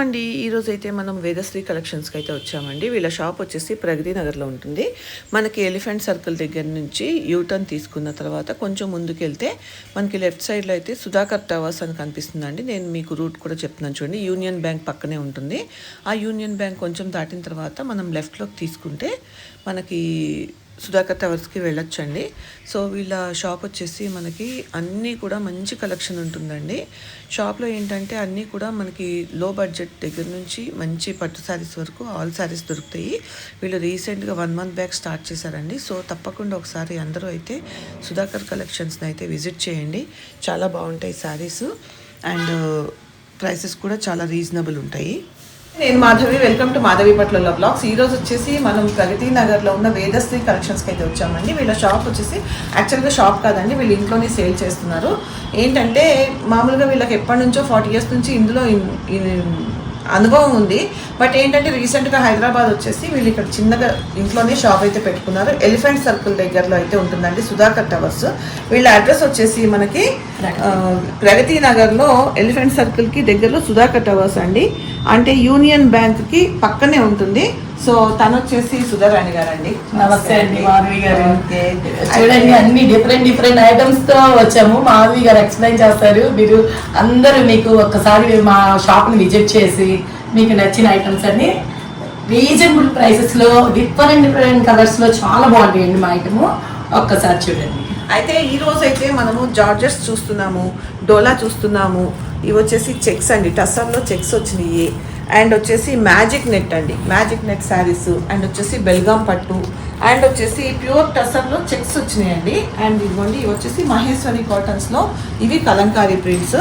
అండి ఈరోజు అయితే మనం వేదశ్రీ కలెక్షన్స్కి అయితే వచ్చామండి. వీళ్ళ షాప్ వచ్చేసి ప్రగతి నగర్లో ఉంటుంది. మనకి ఎలిఫెంట్ సర్కిల్ దగ్గర నుంచి యూటర్న్ తీసుకున్న తర్వాత కొంచెం ముందుకు వెళ్తే మనకి లెఫ్ట్ సైడ్లో అయితే సుధాకర్ టవర్స్ అని కనిపిస్తుందండి. నేను మీకు రూట్ కూడా చెప్తున్నాను చూడండి. యూనియన్ బ్యాంక్ పక్కనే ఉంటుంది. ఆ యూనియన్ బ్యాంక్ కొంచెం దాటిన తర్వాత మనం లెఫ్ట్లోకి తీసుకుంటే మనకి సుధాకర్ టవర్స్కి వెళ్ళొచ్చండి. సో వీళ్ళ షాప్ వచ్చేసి మనకి అన్నీ కూడా మంచి కలెక్షన్ ఉంటుందండి. షాప్లో ఏంటంటే అన్నీ కూడా మనకి లో బడ్జెట్ దగ్గర నుంచి మంచి పట్టు శారీస్ వరకు ఆల్ శారీస్ దొరుకుతాయి. వీళ్ళు రీసెంట్గా వన్ మంత్ బ్యాక్ స్టార్ట్ చేశారండి. సో తప్పకుండా ఒకసారి అందరూ అయితే సుధాకర్ కలెక్షన్స్ని అయితే విజిట్ చేయండి. చాలా బాగుంటాయి శారీస్. అండ్ ప్రైసెస్ కూడా చాలా రీజనబుల్ ఉంటాయి. నేను మాధవి వెల్కమ్ టు మాధవి పట్ల బ్లాగ్స్. ఈ రోజు వచ్చేసి మనం ప్రగతి నగర్లో ఉన్న వేదశ్రీ కలెక్షన్స్కి అయితే వచ్చామండి. వీళ్ళ షాప్ వచ్చేసి యాక్చువల్గా షాప్ కాదండి వీళ్ళు ఇంట్లోనే సేల్ చేస్తున్నారు. ఏంటంటే మామూలుగా వీళ్ళకి ఎప్పటి నుంచో ఫార్టీ ఇయర్స్ నుంచి ఇందులో అనుభవం ఉంది. బట్ ఏంటంటే రీసెంట్గా హైదరాబాద్ వచ్చేసి వీళ్ళు ఇక్కడ చిన్నగా ఇంట్లోనే షాప్ అయితే పెట్టుకున్నారు. ఎలిఫెంట్ సర్కిల్ దగ్గరలో అయితే ఉంటుందండి సుధాకర్ టవర్స్. వీళ్ళ అడ్రస్ వచ్చేసి మనకి ప్రగతి. నగర్లో ఎలిఫెంట్ సర్కిల్కి దగ్గరలో సుధాకర్ టవర్స్ అండి. అంటే యూనియన్ బ్యాంక్కి పక్కనే ఉంటుంది. సో తను వచ్చేసి సుధారాణి గారండి. నమస్తే అండి మాధవి గారు. ఓకే. చూడండి అన్ని డిఫరెంట్ డిఫరెంట్ ఐటమ్స్తో వచ్చాము. మాధవి గారు ఎక్స్ప్లెయిన్ చేస్తారు. మీరు అందరూ మీకు ఒక్కసారి మా షాప్ని విజిట్ చేసి మీకు నచ్చిన ఐటమ్స్ అన్ని రీజనబుల్ ప్రైసెస్లో డిఫరెంట్ డిఫరెంట్ కలర్స్లో చాలా బాగుంటాయండి మా ఐటమ్ ఒక్కసారి చూడండి. అయితే ఈ రోజు అయితే మనము జార్జెస్ చూస్తున్నాము డోలా చూస్తున్నాము. ఇవి వచ్చేసి చెక్స్ అండి. టస్సర్లో చెక్స్ వచ్చినాయి. అండ్ వచ్చేసి మ్యాజిక్ నెట్ అండి. Magic net saris. అండ్ వచ్చేసి బెల్గాం పట్టు. అండ్ వచ్చేసి ప్యూర్ టసర్లో చెక్స్ వచ్చినాయండి. అండ్ ఇదిగోండి ఇవి వచ్చేసి మహేశ్వరి కాటన్స్లో ఇవి కలంకారీ ప్రింట్స్.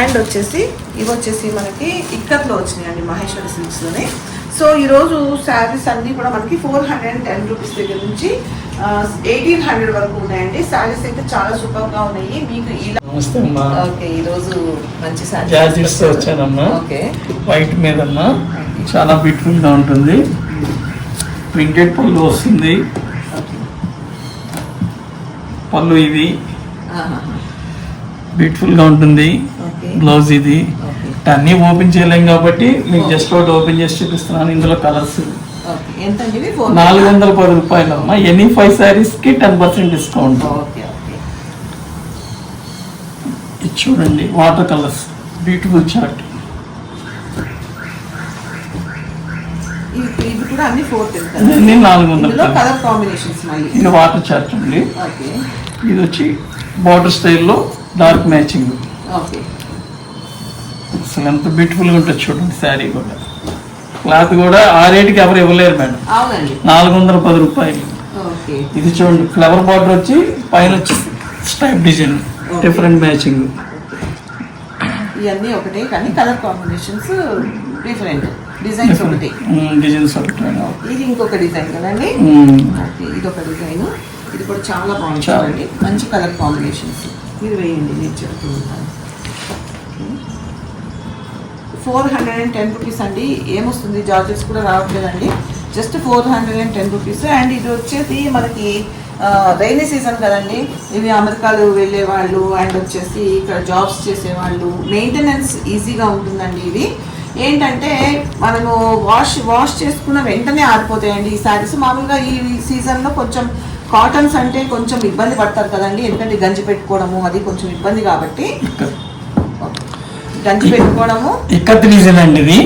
అండ్ వచ్చేసి ఇవి వచ్చేసి మనకి ఇక్కర్లో వచ్చినాయండి మహేశ్వరి సిల్క్స్లోనే. సో ఈరోజు శారీస్ అన్నీ కూడా మనకి four hundred and ten rupees దగ్గర నుంచి ఎయిటీన్ హండ్రెడ్ వరకు ఉన్నాయండి. శారీస్ అయితే చాలా సూపర్గా ఉన్నాయి. మీకు ఇలా నమస్తే అమ్మా. ఓకే ఈరోజు మంచి శారీ జార్జెట్స్తో వచ్చానమ్మా. ఓకే. వైట్ మీద అమ్మా చాలా బ్యూటిఫుల్గా ఉంటుంది. ప్రింటెడ్ పళ్ళు వస్తుంది. పళ్ళు ఇది. బ్యూటిఫుల్గా ఉంటుంది. బ్లౌజ్ ఇది. అన్నీ ఓపెన్ చేయలేం కాబట్టి మీకు జస్ట్ ఒకటి ఓపెన్ చేసి చూపిస్తున్నాను. ఇందులో కలర్స్ నాలుగు వందల పది రూపాయలు అమ్మా ఎనీ ఫైవ్ శారీస్కి టెన్ పర్సెంట్ డిస్కౌంట్. ఇది చూడండి వాటర్ కలర్స్. Beautiful chart. ఇవన్నీ నాలుగు వందల ఇది వాటర్ చార్ట్ అండి. ఇది వచ్చి బార్డర్ స్టైల్లో డార్క్ మ్యాచింగ్. అసలు ఎంత బ్యూటిఫుల్గా ఉంటుంది చూడండి శారీ కూడా. క్లాత్ కూడా ఆ రేటుకి ఎవరు ఇవ్వలేరు మేడం. నాలుగు వందల పది రూపాయలు. ఇది చూడండి ఫ్లవర్ బార్డర్ వచ్చి పైన వచ్చి స్టైప్ డిజైన్ డిఫరెంట్ మ్యాచింగ్ ఇవన్నీ ఒకటే కానీ కలర్ కాంబినేషన్స్ డిఫరెంట్ డిజైన్స్ ఒకటి. డిజైన్స్ ఒకటి. ఇది ఇంకొక డిజైన్ కదండి? ఇది ఒక డిజైన్ ఇది కూడా చాలా. చూడండి. మంచి కలర్ కాంబినేషన్స్ మీరు వేయండి నేను చెప్తూ ఉంటాను. Four hundred and ten rupees అండి. ఏమొస్తుంది? జార్జెస్ కూడా రావట్లేదండి. Just four hundred and ten rupees. And ఇది వచ్చేసి మనకి రైనీ సీజన్ కదండి. ఇవి అమెరికాలు వెళ్ళే వాళ్ళు అండ్ వచ్చేసి ఇక్కడ జాబ్స్ చేసేవాళ్ళు. మెయింటెనెన్స్ ఈజీగా ఉంటుందండి ఇవి. ఏంటంటే మనము వాష్ వాష్ చేసుకున్న వెంటనే ఆరిపోతాయండి. ఈ శారీస్ మామూలుగా ఈ సీజన్లో కొంచెం కాటన్స్ అంటే కొంచెం ఇబ్బంది పడతారు కదండి. ఎందుకంటే గంజి పెట్టుకోవడము అది కొంచెం ఇబ్బంది కాబట్టి. గంజి పెట్టుకోవడము? డిజైన్ అండి ఇది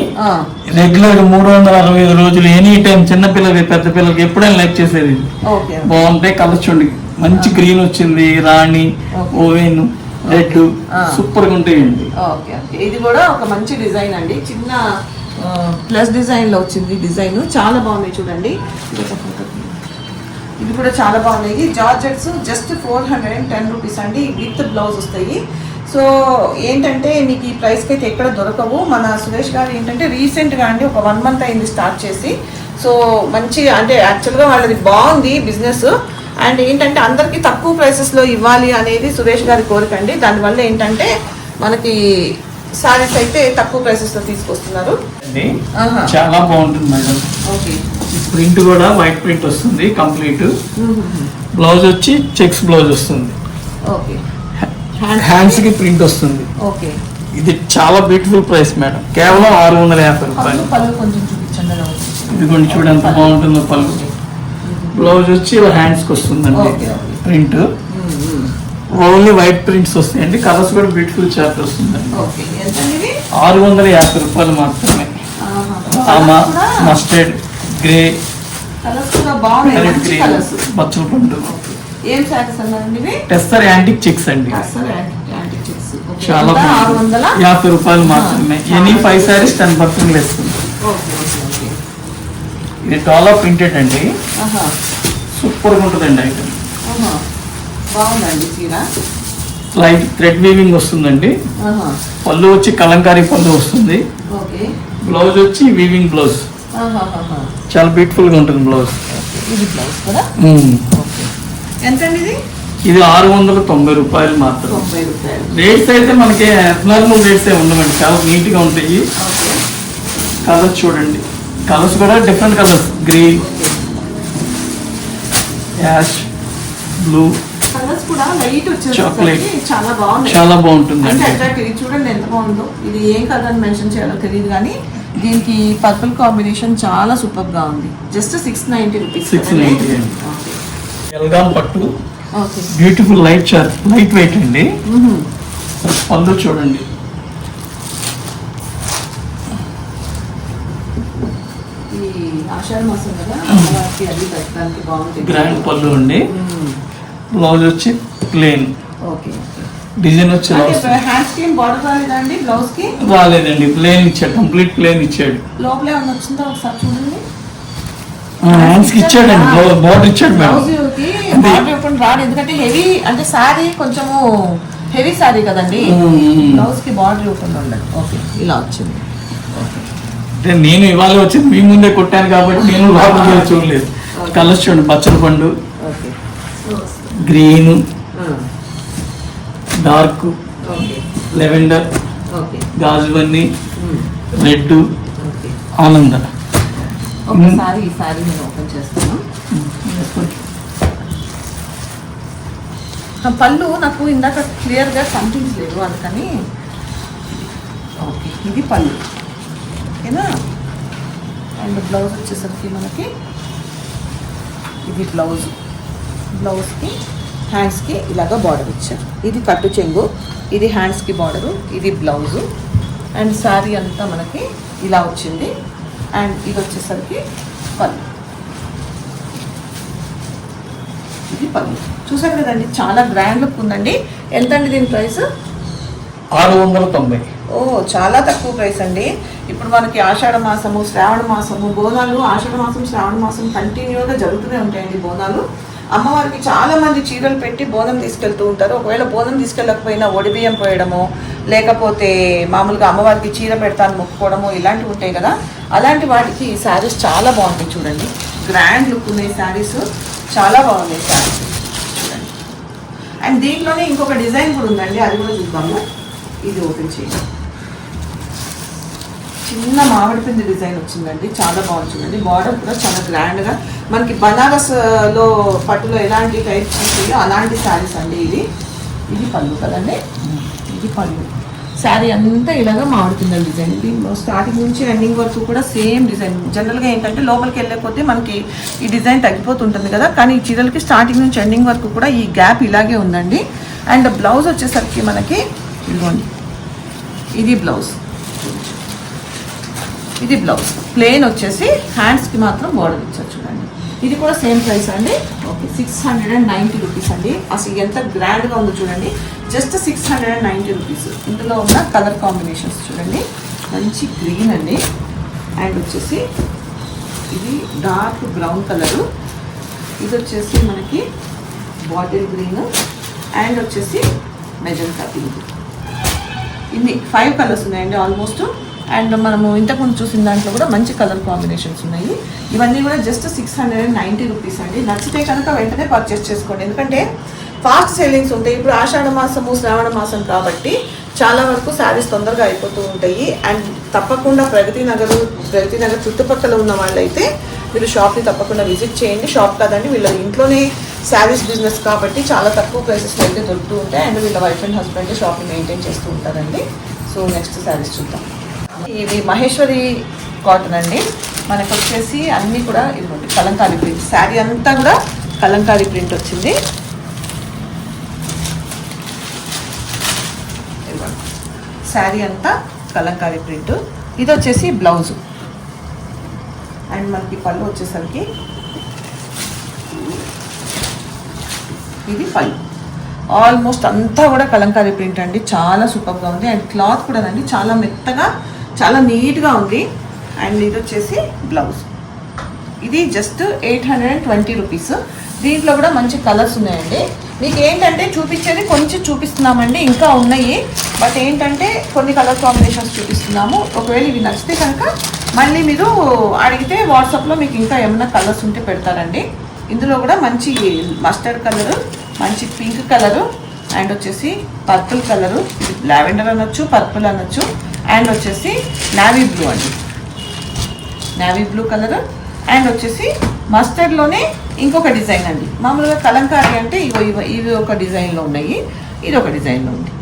రెగ్యులర్ మూడు వందల అరవై ఐదు రోజులు ఎనీ టైం చిన్న పిల్లలకి పెద్ద పిల్లలకి ఎప్పుడైనా లైక్ చేసేది. బాగుంటాయి కలర్స్ చూడండి. మంచి గ్రీన్ వచ్చింది రాణి. Oven red. సూపర్గా ఉంటాయండి. ఇది కూడా ఒక మంచి డిజైన్ అండి. చిన్న ప్లస్ డిజైన్లో వచ్చింది డిజైన్. చాలా బాగున్నాయి చూడండి. ఇది కూడా చాలా బాగున్నాయి. Georgettes just four hundred and ten rupees అండి. విత్ బ్లౌజ్ వస్తాయి. సో ఏంటంటే మీకు ఈ ప్రైస్కి అయితే ఎక్కడ దొరకవు. మన సురేష్ గారు ఏంటంటే రీసెంట్గా అండి ఒక వన్ మంత్ అయింది స్టార్ట్ చేసి. సో మంచి అంటే యాక్చువల్గా వాళ్ళది బాగుంది బిజినెస్ అండ్ ఏంటంటే అందరికీ తక్కువ ప్రైసెస్లో ఇవ్వాలి అనేది సురేష్ గారి కోరిక అండి. దానివల్ల ఏంటంటే మనకి సారీస్ అయితే తక్కువ ప్రైసెస్లో తీసుకొస్తున్నారు. చాలా బాగుంటుంది మేడం. ఓకే ప్రింట్ కూడా వైట్ ప్రింట్ వస్తుంది కంప్లీట్ బ్లౌజ్ వచ్చి చెక్స్ బ్లౌజ్ వస్తుంది. ఓకే హ్యాండ్స్కి ప్రింట్ వస్తుంది. ఓకే. ఇది చాలా బ్యూటిఫుల్ ప్రైస్ మేడం కేవలం ఆరు వందల యాభై రూపాయలు. పళ్ళు కొంచెం చూడండి ఎంత బాగుంటుందో పళ్ళు. బ్లౌజ్ వచ్చి హ్యాండ్స్కి వస్తుందండి. ప్రింట్ ఓన్లీ వైట్ ప్రింట్స్ వస్తాయండి. కలర్స్ కూడా బ్యూటిఫుల్ చార్ట్ వస్తుందండి. ఆరు వందల యాభై రూపాయలు మాత్రమే. ఆమా మస్టర్డ్ గ్రే కలర్స్ కూడా బాగున్నాయి. బచ్చల పండు. ఏం శారీస్ అన్నారండి టెస్టర్ యాంటిక్ చెక్స్ అండి. చాలా? ఆరు. వందల యాభై రూపాయలు మాత్రమే. Any five sarees ten percent వేస్తుంది ఇది డాలర్ ప్రింటెడ్ అండి. సూపర్గా ఉంటుందండి ఐటమ్. బాగుందండి చీర. లైట్ థ్రెడ్ వీవింగ్ వస్తుందండి. పళ్ళు వచ్చి కలంకారీ పళ్ళు వస్తుంది. బ్లౌజ్ వచ్చి వీవింగ్ బ్లౌజ్. చాలా బ్యూటిఫుల్గా ఉంటుంది బ్లౌజ్ ఇది బ్లౌజ్ కదా? ఎంతండి ఇది? ఇది ఆరు వందల తొంభై రూపాయలు మాత్రం రేట్స్ అయితే మనకి నార్మల్ రేట్స్ ఏ ఉండవండి. చాలా నీట్గా ఉంటాయి. కలర్స్ చూడండి. కలర్స్ కూడా different colours green ash blue colours కూడా లైట్. వచ్చేసరికి చాలా బాగున్నాయి. చాలా అంటే అట్రాక్టివ్ ఇది చూడండి ఎంత బాగుందో. ఇది ఏం కలర్ అని మెన్షన్ చేయాలో తెలియదు కానీ దీనికి పర్పుల్ కాంబినేషన్ చాలా సూపర్గా ఉంది. జస్ట్ సిక్స్ నైన్టీ రూపీస్ 690 అండి. ఎల్గాం పట్టు బ్యూటిఫుల్ లైట్ లైట్ వెయిట్ అండి. పళ్ళు చూడండి. గ్రాండ్ పళ్ళు అండి. బ్లౌజ్ వచ్చి ప్లేన్ ఓకే డిజైన్ వచ్చి రాలేదండి. ప్లేన్ ఇచ్చాడు. కంప్లీట్ ప్లేన్ ఇచ్చాడు. లోపల ఏమన్నా వచ్చిందో ఒకసారి చూడండి. హ్యాండ్స్కి ఇచ్చాడండి. బోర్డర్ ఇచ్చాడు మేడం. బార్డర్ ఇప్పుడు రాడు. ఎందుకంటే హెవీ అంటే శారీ కొంచెము హెవీ శారీ కదండి. బ్లౌజ్కి బార్డర్ ఇవ్వకుండా ఓకే ఇలా వచ్చింది. అంటే నేను ఇవాళ వచ్చింది మీ ముందే కొట్టాను కాబట్టి నేను వెళ్ళి చూడలేదు. కలర్స్ చూడండి బచ్చల పండు గ్రీన్ డార్క్ లెవెండర్ గాజువన్నీ రెడ్ ఆనంద. ఒకసారి ఈ శారీ నేను ఓపెన్ చేస్తాను. పళ్ళు నాకు ఇందాక క్లియర్గా కనిపించలేదు అందుకని. ఓకే. ఇది పళ్ళు. ఓకేనా? అండ్ బ్లౌజ్ వచ్చేసరికి మనకి ఇది బ్లౌజ్. బ్లౌజ్కి హ్యాండ్స్కి ఇలాగ బార్డర్ ఇచ్చారు. ఇది కట్టు చెంగు ఇది హ్యాండ్స్కి బార్డరు ఇది బ్లౌజు. అండ్ శారీ అంతా మనకి ఇలా వచ్చింది. అండ్ ఇది వచ్చేసరికి పళ్ళు. ఇది పళ్ళు. చూసారు కదండి చాలా గ్రాండ్ లుక్ ఉందండి. ఎంతండి దీని ప్రైస్ ఆరు వందల తొంభై. ఓ చాలా తక్కువ ప్రైస్ అండి. ఇప్పుడు మనకి ఆషాఢ మాసము శ్రావణ మాసము బోనాలు ఆషాఢ మాసం శ్రావణ మాసం కంటిన్యూగా జరుగుతూనే ఉంటాయండి బోనాలు. అమ్మవారికి చాలా మంది చీరలు పెట్టి బోనం తీసుకెళ్తూ ఉంటారు. ఒకవేళ బోనం తీసుకెళ్ళకపోయినా ఒడిబియ్యం పోయడము లేకపోతే మామూలుగా అమ్మవారికి చీర పెడతాను మొక్కుకోవడము ఇలాంటివి ఉంటాయి కదా. అలాంటి వాటికి ఈ శారీస్ చాలా బాగుంటాయి చూడండి. గ్రాండ్ లుక్ ఉన్నాయి శారీస్ చాలా బాగున్నాయి శారీస్. చూడండి. అండ్ దీంట్లోనే ఇంకొక డిజైన్ కూడా ఉందండి అది కూడా చూద్దాము. ఇది ఓపెన్ చేయండి. చిన్న మామిడి పిండి డిజైన్ వచ్చిందండి చాలా బాగుంటుందండి. బార్డర్ కూడా చాలా గ్రాండ్గా మనకి బనారస్లో పట్టులో ఎలాంటి టైప్స్ ఉంటాయో అలాంటి శారీస్ అండి ఇది. ఇది పళ్ళు కదండి? ఇది పళ్ళు. శారీ అంతా ఇలాగా మామిడి డిజైన్. దీనిలో స్టార్టింగ్ నుంచి ఎండింగ్ వరకు కూడా సేమ్ డిజైన్ జనరల్గా ఏంటంటే లోపలికి వెళ్ళకపోతే మనకి ఈ డిజైన్ తగ్గిపోతుంటుంది కదా. కానీ ఈ చీరలకి స్టార్టింగ్ నుంచి ఎండింగ్ వరకు కూడా ఈ గ్యాప్ ఇలాగే ఉందండి. అండ్ బ్లౌజ్ వచ్చేసరికి మనకి ఇదిగోండి. ఇది బ్లౌజ్ ఇది బ్లౌజ్ ప్లెయిన్ వచ్చేసి హ్యాండ్స్కి మాత్రం బోర్డర్ ఇచ్చారు చూడండి. ఇది కూడా సేమ్ ప్రైస్ అండి. Okay six hundred and ninety rupees అండి. అసలు ఎంత గ్రాండ్గా ఉందో చూడండి. Just six hundred and ninety rupees ఇందులో ఉన్న కలర్ కాంబినేషన్స్ చూడండి. మంచి గ్రీన్ అండి. అండ్ వచ్చేసి ఇది డార్క్ బ్రౌన్ కలరు ఇది వచ్చేసి మనకి బాటిల్ గ్రీన్ అండ్ వచ్చేసి మెజంతా పింక్ ఇన్ని ఫైవ్ కలర్స్ ఉన్నాయండి ఆల్మోస్ట్ అండ్ మనము ఇంతకుముందు చూసిన దాంట్లో కూడా మంచి కలర్ కాంబినేషన్స్ ఉన్నాయి. ఇవన్నీ కూడా just six hundred and ninety rupees అండి. నచ్చితే కనుక వెంటనే పర్చేస్ చేసుకోండి. ఎందుకంటే ఫాస్ట్ సేలింగ్స్ ఉంటాయి. ఇప్పుడు ఆషాఢ మాసము శ్రావణ మాసం కాబట్టి చాలా వరకు శారీస్ తొందరగా అయిపోతూ ఉంటాయి. అండ్ తప్పకుండా ప్రగతి నగర్ ప్రగతి నగర్ చుట్టుపక్కల ఉన్న వాళ్ళైతే మీరు షాప్ని తప్పకుండా విజిట్ చేయండి. షాప్ కాదండి వీళ్ళ ఇంట్లోనే శారీస్ బిజినెస్ కాబట్టి చాలా తక్కువ ప్రైసెస్లో అయితే దొరుకుతూ ఉంటాయి. అండ్ వీళ్ళ వైఫ్ అండ్ హస్బెండ్ షాప్ని మెయింటైన్ చేస్తూ ఉంటారండి. సో నెక్స్ట్ శారీస్ చూద్దాం. ఇది మహేశ్వరి కాటన్ అండి. మనకు వచ్చేసి అన్నీ కూడా ఇదిగోండి కలంకారీ ప్రింట్. శారీ అంతా కూడా కలంకారీ ప్రింట్ వచ్చింది. శారీ అంతా కలంకారీ ప్రింట్. ఇది వచ్చేసి బ్లౌజు. అండ్ మనకి పళ్ళు వచ్చేసరికి ఇది పళ్ళు. ఆల్మోస్ట్ అంతా కూడా కలంకారీ ప్రింట్ అండి. చాలా సూపర్గా ఉంది. అండ్ క్లాత్ కూడా అండి చాలా మెత్తగా చాలా నీట్గా ఉంది. అండ్ ఇది వచ్చేసి బ్లౌజ్. ఇది just eight hundred and twenty rupees. దీంట్లో కూడా మంచి కలర్స్ ఉన్నాయండి. మీకు ఏంటంటే చూపించేది కొంచెం చూపిస్తున్నామండి ఇంకా ఉన్నాయి. బట్ ఏంటంటే కొన్ని కలర్ కాంబినేషన్స్ చూపిస్తున్నాము. ఒకవేళ ఇవి నచ్చితే కనుక మళ్ళీ మీరు అడిగితే వాట్సాప్లో మీకు ఇంకా ఏమైనా కలర్స్ ఉంటే పెడతారండి. ఇందులో కూడా మంచి మస్టర్డ్ కలరు మంచి పింక్ కలరు అండ్ వచ్చేసి పర్పుల్ కలరు. లావెండర్ అనొచ్చు పర్పుల్ అనొచ్చు. అండ్ వచ్చేసి నావీ బ్లూ అండి. నావీ బ్లూ కలర్ అండ్ వచ్చేసి మస్టర్డ్లోనే ఇంకొక డిజైన్ అండి. మామూలుగా కలంకారీ అంటే ఇవి ఇవి ఒక డిజైన్లో ఉన్నాయి. ఇది ఒక డిజైన్లో ఉంది.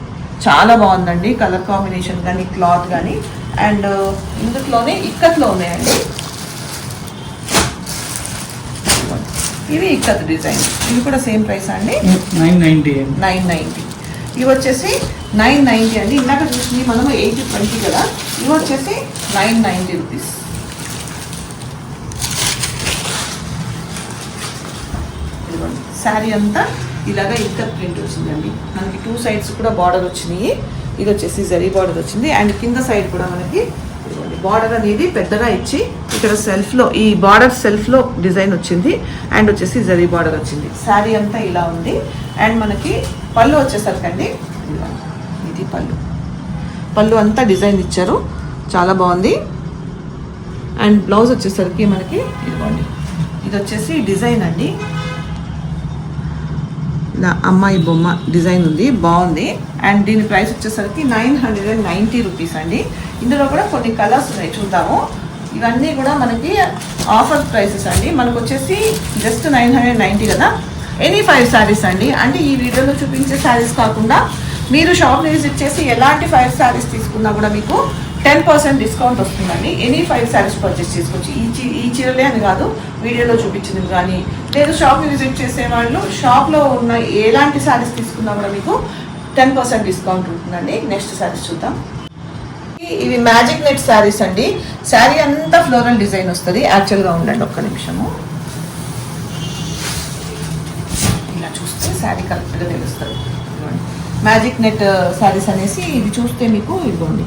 చాలా బాగుందండి కలర్ కాంబినేషన్ కానీ క్లాత్ కానీ. అండ్ ఇందులోనే ఇక్కత్లో ఉన్నాయండి. ఇవి ఇక్కత్ డిజైన్ ఇవి కూడా సేమ్ ప్రైస్ అండి? నైన్ నైంటీ అండి. నైన్ నైంటీ ఇవి వచ్చేసి నైన్ నైంటీ అండి. ఇందాక చూసింది మనము ఎయిట్ ట్వంటీ కదా. ఇవి వచ్చేసి నైన్ నైంటీ రూపీస్. శారీ అంతా ఇలాగా ఇంత ప్రింట్ వచ్చిందండి. మనకి టూ సైడ్స్ కూడా బార్డర్ వచ్చినాయి. ఇది వచ్చేసి జరీ బార్డర్ వచ్చింది. అండ్ కింద సైడ్ కూడా మనకి బార్డర్ అనేది పెద్దగా ఇచ్చి ఇక్కడ సెల్ఫ్లో ఈ బార్డర్ సెల్ఫ్లో డిజైన్ వచ్చింది. అండ్ వచ్చేసి జరీ బార్డర్ వచ్చింది. శారీ అంతా ఇలా ఉంది. అండ్ మనకి పళ్ళు వచ్చేసరికి అండి పళ్ళు అంతా డిజైన్ ఇచ్చారు. చాలా బాగుంది. అండ్ బ్లౌజ్ వచ్చేసరికి మనకి ఇదిగోండి. ఇది వచ్చేసి డిజైన్ అండి. ఇలా అమ్మాయి బొమ్మ డిజైన్ ఉంది. బాగుంది. అండ్ దీని ప్రైస్ వచ్చేసరికి nine hundred and ninety rupees అండి. ఇందులో కూడా కొన్ని కలర్స్ ఉన్నాయి. చూద్దాము. ఇవన్నీ కూడా మనకి ఆఫర్ ప్రైసెస్ అండి. మనకు వచ్చేసి జస్ట్ నైన్ హండ్రెడ్ నైంటీ కదా. ఎనీ ఫైవ్ శారీస్ అండి. అంటే ఈ వీడియోలో చూపించే శారీస్ కాకుండా మీరు షాప్ని విజిట్ చేసి ఎలాంటి ఫైవ్ శారీస్ తీసుకున్నా కూడా మీకు టెన్ పర్సెంట్ డిస్కౌంట్ వస్తుందండి. ఎనీ ఫైవ్ శారీస్ పర్చేస్ చేసుకోవచ్చు. ఈ చీ ఈ చీరలే అని కాదు వీడియోలో చూపించింది కానీ లేదు షాప్ని విజిట్ చేసే వాళ్ళు షాప్లో ఉన్న ఎలాంటి శారీస్ తీసుకున్నా కూడా మీకు టెన్ పర్సెంట్ డిస్కౌంట్ ఉంటుందండి. నెక్స్ట్ శారీస్ చూద్దాం. ఇవి మ్యాజిక్ నెట్ శారీస్ అండి. శారీ అంతా ఫ్లోరల్ డిజైన్ వస్తుంది. యాక్చువల్గా ఉండండి ఒక్క నిమిషము. ఇలా చూస్తే శారీ కరెక్ట్గా తెలుస్తుంది. మ్యాజిక్ నెట్ uh, శారీస్ అనేసి ఇది చూస్తే మీకు ఇదిగోండి.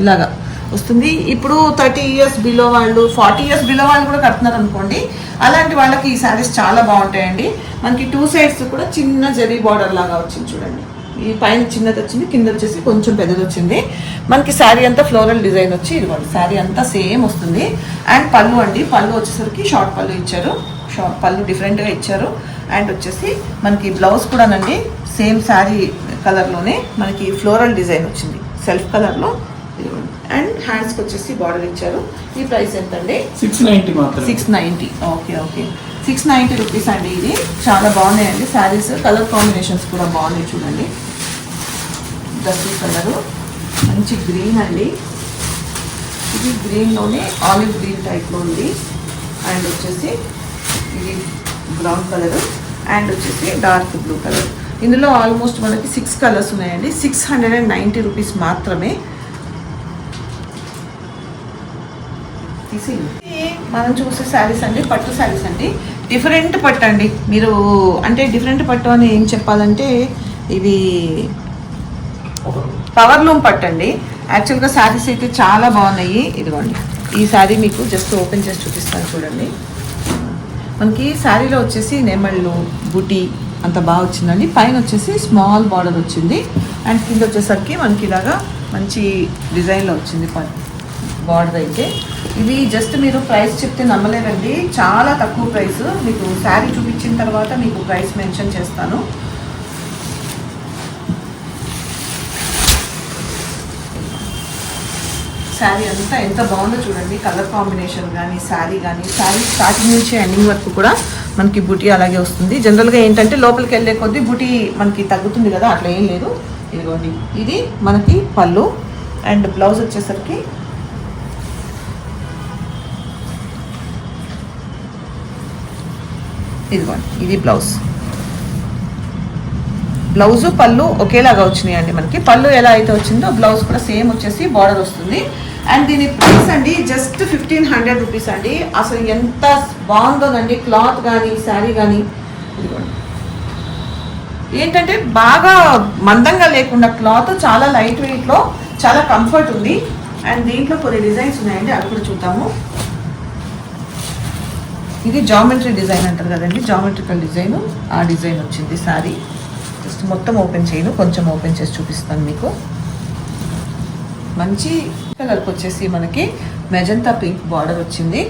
ఇలాగా వస్తుంది. ఇప్పుడు థర్టీ ఇయర్స్ బిలో వాళ్ళు ఫార్టీ ఇయర్స్ బిలో వాళ్ళు కూడా కడుతున్నారు అనుకోండి. అలాంటి వాళ్ళకి ఈ శారీస్ చాలా బాగుంటాయండి. మనకి టూ సైడ్స్ కూడా చిన్న జరీ బార్డర్ లాగా వచ్చింది చూడండి. ఈ పైన చిన్నది వచ్చింది కింద వచ్చేసి కొంచెం పెద్దది వచ్చింది. మనకి శారీ అంతా ఫ్లోరల్ డిజైన్ వచ్చి ఇదిగోండి శారీ అంతా సేమ్ వస్తుంది. అండ్ పళ్ళు అండి పళ్ళు వచ్చేసరికి షార్ట్ పళ్ళు ఇచ్చారు. షార్ట్ పళ్ళు డిఫరెంట్గా ఇచ్చారు. అండ్ వచ్చేసి మనకి బ్లౌజ్ కూడానండి సేమ్ శారీ కలర్లోనే మనకి ఫ్లోరల్ డిజైన్ వచ్చింది. సెల్ఫ్ కలర్లో. అండ్ హ్యాండ్స్కి వచ్చేసి బార్డర్ ఇచ్చారు. ఈ ప్రైస్ ఎంతండి? Six ninety six ninety. Okay okay. Six ninety rupees అండి ఇది. చాలా బాగున్నాయండి శారీస్. కలర్ కాంబినేషన్స్ కూడా బాగున్నాయి చూడండి. దస్సీ కలరు. మంచి గ్రీన్ అండి. ఇది గ్రీన్లోనే ఆలివ్ గ్రీన్ టైప్లో ఉంది. అండ్ వచ్చేసి ఇది బ్రౌన్ కలర్ అండ్ వచ్చేసి డార్క్ బ్లూ కలర్ ఇందులో ఆల్మోస్ట్ మనకి సిక్స్ కలర్స్ ఉన్నాయండి. Six hundred and ninety rupees మాత్రమే తీసి మనం చూసే శారీస్ అండి పట్టు శారీస్ అండి. డిఫరెంట్ పట్టు అండి. మీరు అంటే డిఫరెంట్ పట్టు అని ఏం చెప్పాలంటే ఇవి పవర్లూమ్ పట్టు అండి. యాక్చువల్గా శారీస్ అయితే చాలా బాగున్నాయి. ఇదిగోండి. ఈ శారీ మీకు జస్ట్ ఓపెన్ చేసి చూపిస్తాను చూడండి. మనకి శారీలో వచ్చేసి నెమళ్ళు బుటీ అంత బాగా వచ్చిందండి. పైన వచ్చేసి స్మాల్ బార్డర్ వచ్చింది. అండ్ కింద వచ్చేసరికి మనకి ఇలాగా మంచి డిజైన్లో వచ్చింది బార్డర్ అయితే. ఇవి జస్ట్ మీరు ప్రైస్ చెప్తే నమ్మలేదండి. చాలా తక్కువ ప్రైస్ మీకు శారీ చూపించిన తర్వాత మీకు ప్రైస్ మెన్షన్ చేస్తాను. శారీ అంతా ఎంత బాగుందో చూడండి. కలర్ కాంబినేషన్ కానీ శారీ కానీ శారీ స్టార్టింగ్ నుంచి ఎండింగ్ వరకు కూడా మనకి బుటీ అలాగే వస్తుంది. జనరల్గా ఏంటంటే లోపలికి వెళ్ళే కొద్దీ బుటీ మనకి తగ్గుతుంది కదా అట్లా ఏం లేదు. ఇదిగోండి. ఇది మనకి పళ్ళు. అండ్ బ్లౌజ్ వచ్చేసరికి ఇదిగోండి. ఇది బ్లౌజ్. బ్లౌజ్ పళ్ళు ఒకేలాగా వచ్చినాయి అండి మనకి. పళ్ళు ఎలా అయితే వచ్చిందో బ్లౌజ్ కూడా సేమ్ వచ్చేసి బార్డర్ వస్తుంది. అండ్ దీని ప్రైస్ అండి జస్ట్ ఫిఫ్టీన్ హండ్రెడ్ రూపీస్ అండి. అసలు ఎంత బాగుందోనండి క్లాత్ కానీ శారీ కానీ ఏంటంటే బాగా మందంగా లేకుండా క్లాత్ చాలా లైట్ వెయిట్లో చాలా కంఫర్ట్ ఉంది. అండ్ దీంట్లో కొన్ని డిజైన్స్ ఉన్నాయండి అవి కూడా చూద్దాము. ఇది జామెట్రీ డిజైన్ అంటారు కదండి జామెట్రికల్ డిజైన్. ఆ డిజైన్ వచ్చింది సారీ ఫస్ట్ మొత్తం ఓపెన్ చేయను కొంచెం ఓపెన్ చేసి చూపిస్తాను మీకు. మంచి కలర్కి వచ్చేసి మనకి మెజంతా పింక్ బార్డర్ వచ్చింది.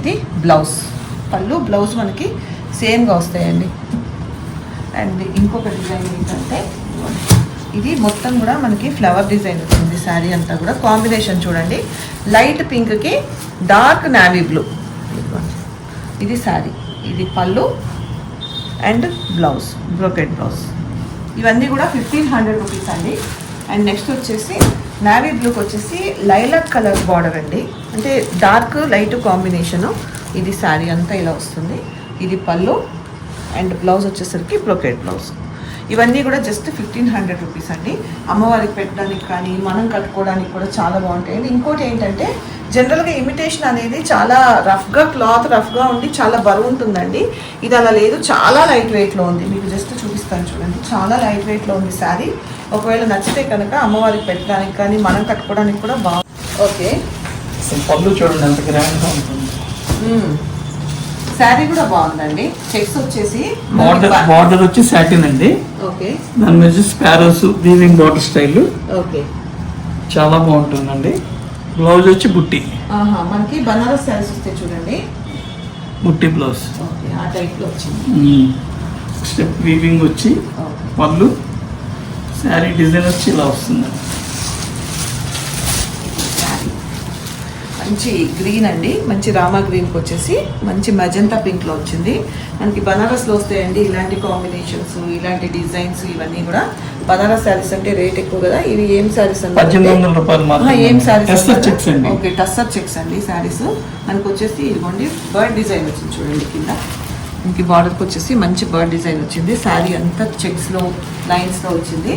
ఇది బ్లౌజ్ పళ్ళు బ్లౌజ్ మనకి సేమ్గా వస్తాయండి. అండ్ ఇంకొక డిజైన్ ఏంటంటే ఇది మొత్తం కూడా మనకి ఫ్లవర్ డిజైన్ వచ్చింది శారీ అంతా కూడా. కాంబినేషన్ చూడండి. లైట్ పింక్కి డార్క్ నావీ బ్లూ ఇది శారీ ఇది పళ్ళు అండ్ బ్లౌజ్ బ్రోకెట్ బ్లౌజ్. ఇవన్నీ కూడా ఫిఫ్టీన్ హండ్రెడ్ రూపీస్ అండి. అండ్ నెక్స్ట్ వచ్చేసి నావీ బ్లూకి వచ్చేసి లైలాక్ కలర్ బార్డర్ అండి. అంటే డార్క్ లైట్ కాంబినేషను. ఇది శారీ అంతా ఇలా వస్తుంది. ఇది పళ్ళు అండ్ బ్లౌజ్ వచ్చేసరికి బ్రోకెట్ బ్లౌజ్. ఇవన్నీ కూడా జస్ట్ ఫిఫ్టీన్ హండ్రెడ్ రూపీస్ అండి. అమ్మవారికి పెట్టడానికి కానీ మనం కట్టుకోవడానికి కూడా చాలా బాగుంటాయండి ఇంకోటి ఏంటంటే జనరల్గా ఇమిటేషన్ అనేది చాలా రఫ్గా క్లాత్ రఫ్గా ఉండి చాలా బరువు ఉంటుందండి. ఇది అలా లేదు. చాలా లైట్ వెయిట్లో ఉంది. మీకు జస్ట్ చూపిస్తాను చూడండి. చాలా లైట్ వెయిట్లో ఉంది శారీ. ఒకవేళ నచ్చితే కనుక అమ్మవారికి పెట్టడానికి కానీ మనం కట్టుకోవడానికి కూడా బాగుంది ఓకే. పళ్ళు చూడండి ఎంత గ్రాండ్గా ఉంటుంది. శారీ కూడా బాగుందండి. చెక్స్ వచ్చేసి బార్డర్ బార్డర్ వచ్చి సాటిన్ అండి. ఓకే. దాని మీద sparrows weaving border style. Okay. చాలా బాగుంటుందండి. బ్లౌజ్ వచ్చి బుట్టి. మనకి బనారస్ శారీస్ వస్తాయి చూడండి. బుట్టి బ్లౌజ్. ఓకే ఆ టైప్లో వచ్చింది. స్టెప్ వీవింగ్ వచ్చి పళ్ళు. శారీ డిజైన్ వచ్చి ఇలా వస్తుందండి శారీ మంచి గ్రీన్ అండి. మంచి రామా గ్రీన్కి వచ్చేసి మంచి మజంతా పింక్లో వచ్చింది. మనకి బనారస్లో వస్తాయండి ఇలాంటి కాంబినేషన్స్ ఇలాంటి డిజైన్స్ ఇవన్నీ కూడా. బనారస్ శారీస్ అంటే రేట్ ఎక్కువ కదా ఇవి ఏం శారీస్ మాత్రమే. ఏం శారీస్ టెస్టర్ చెక్స్ అండి. ఓకే టస్సర్ చెక్స్ అండి శారీస్. మనకు వచ్చేసి ఇదిగోండి బర్డ్ డిజైన్ వచ్చింది చూడండి కింద. ఇంక బార్డర్కి వచ్చేసి మంచి బర్డ్ డిజైన్ వచ్చింది. శారీ అంతా చెక్స్లో లైన్స్లో వచ్చింది.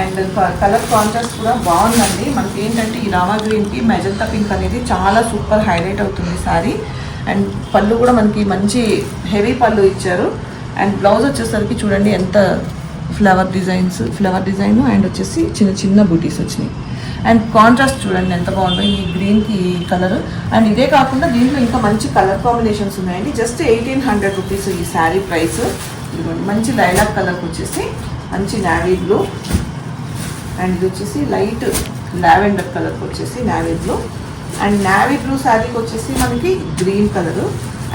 అండ్ కలర్ కాంట్రాస్ట్ కూడా బాగుందండి. మనకి ఏంటంటే ఈ రామా గ్రీన్కి మెజంతా పింక్ అనేది చాలా సూపర్ హైలైట్ అవుతుంది శారీ. అండ్ పళ్ళు కూడా మనకి మంచి హెవీ పళ్ళు ఇచ్చారు. అండ్ బ్లౌజ్ వచ్చేసరికి చూడండి ఎంత flower designs flower design and వచ్చేసి చిన్న చిన్న బూటీస్ వచ్చినాయి. అండ్ కాంట్రాస్ట్ చూడండి ఎంత బాగుందో. ఈ గ్రీన్కి ఈ కలర్ అండ్ ఇదే కాకుండా దీంట్లో ఇంకా మంచి కలర్ కాంబినేషన్స్ ఉన్నాయండి. జస్ట్ ఎయిటీన్ హండ్రెడ్ రూపీస్ ఈ శారీ ప్రైస్ మంచి లైలాక్ కలర్కి వచ్చేసి మంచి నావీ బ్లూ అండ్ ఇది వచ్చేసి లైట్ లావెండర్ కలర్కి వచ్చేసి navy blue and navy blue శారీకి వచ్చేసి మనకి గ్రీన్ కలరు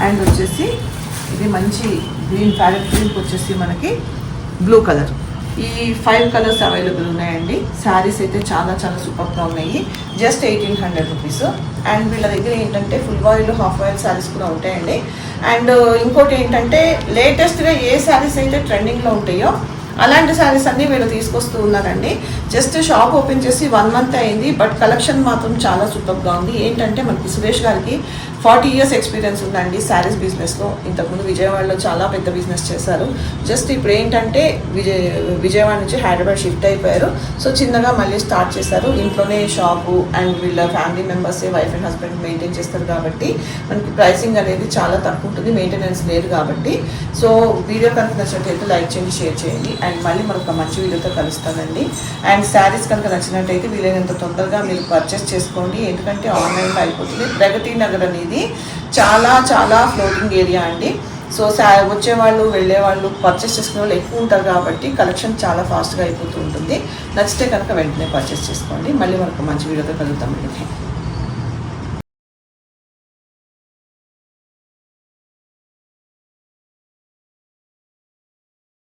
అండ్ వచ్చేసి ఇది మంచి గ్రీన్ ప్యారెట్ గ్రీన్కి వచ్చేసి మనకి బ్లూ కలర్. ఈ ఫైవ్ కలర్స్ అవైలబుల్ ఉన్నాయండి. శారీస్ అయితే చాలా చాలా సూపర్గా ఉన్నాయి. Just eighteen hundred rupees. And వీళ్ళ దగ్గర ఏంటంటే full voile half voile sarees కూడా ఉంటాయండి. అండ్ ఇంకోటి ఏంటంటే లేటెస్ట్గా ఏ శారీస్ అయితే ట్రెండింగ్లో ఉంటాయో అలాంటి శారీస్ అన్నీ వీళ్ళు తీసుకొస్తూ ఉన్నారండి. జస్ట్ షాప్ ఓపెన్ చేసి వన్ మంత్ అయింది బట్ కలెక్షన్ మాత్రం చాలా సూపర్గా ఉంది. ఏంటంటే మనకి సురేష్ గారికి ఫార్టీ ఇయర్స్ ఎక్స్పీరియన్స్ ఉందండి శారీస్ బిజినెస్లో. ఇంతకుముందు విజయవాడలో చాలా పెద్ద బిజినెస్ చేశారు. జస్ట్ ఇప్పుడు ఏంటంటే విజయ విజయవాడ నుంచి హైదరాబాద్ షిఫ్ట్ అయిపోయారు. సో చిన్నగా మళ్ళీ స్టార్ట్ చేశారు. ఇంట్లోనే షాపు అండ్ వీళ్ళ family members wife and husband maintain చేస్తారు కాబట్టి మనకి ప్రైసింగ్ అనేది చాలా తక్కువ ఉంటుంది. మెయింటెనెన్స్ లేదు కాబట్టి. సో వీడియో కనుక నచ్చినట్టయితే లైక్ చేయండి షేర్ చేయండి అండ్ మళ్ళీ మనకు ఒక మంచి వీడియోతో కలుస్తానండి. అండ్ శారీస్ కనుక నచ్చినట్టయితే వీలైనంత తొందరగా మీరు పర్చేస్ చేసుకోండి. ఎందుకంటే ఆన్లైన్లో అయిపోతుంది. ప్రగతి నగర్ అనేది చాలా చాలా ఫ్లోటింగ్ ఏరియా అండి. సో సా వచ్చేవాళ్ళు వెళ్ళేవాళ్ళు పర్చేస్ చేసుకునే వాళ్ళు ఎక్కువ ఉంటారు కాబట్టి కలెక్షన్ చాలా ఫాస్ట్గా అయిపోతూ ఉంటుంది. నచ్చితే కనుక వెంటనే పర్చేస్ చేసుకోండి. మళ్ళీ మనకు మంచి వీడియోతో కలుగుతామండి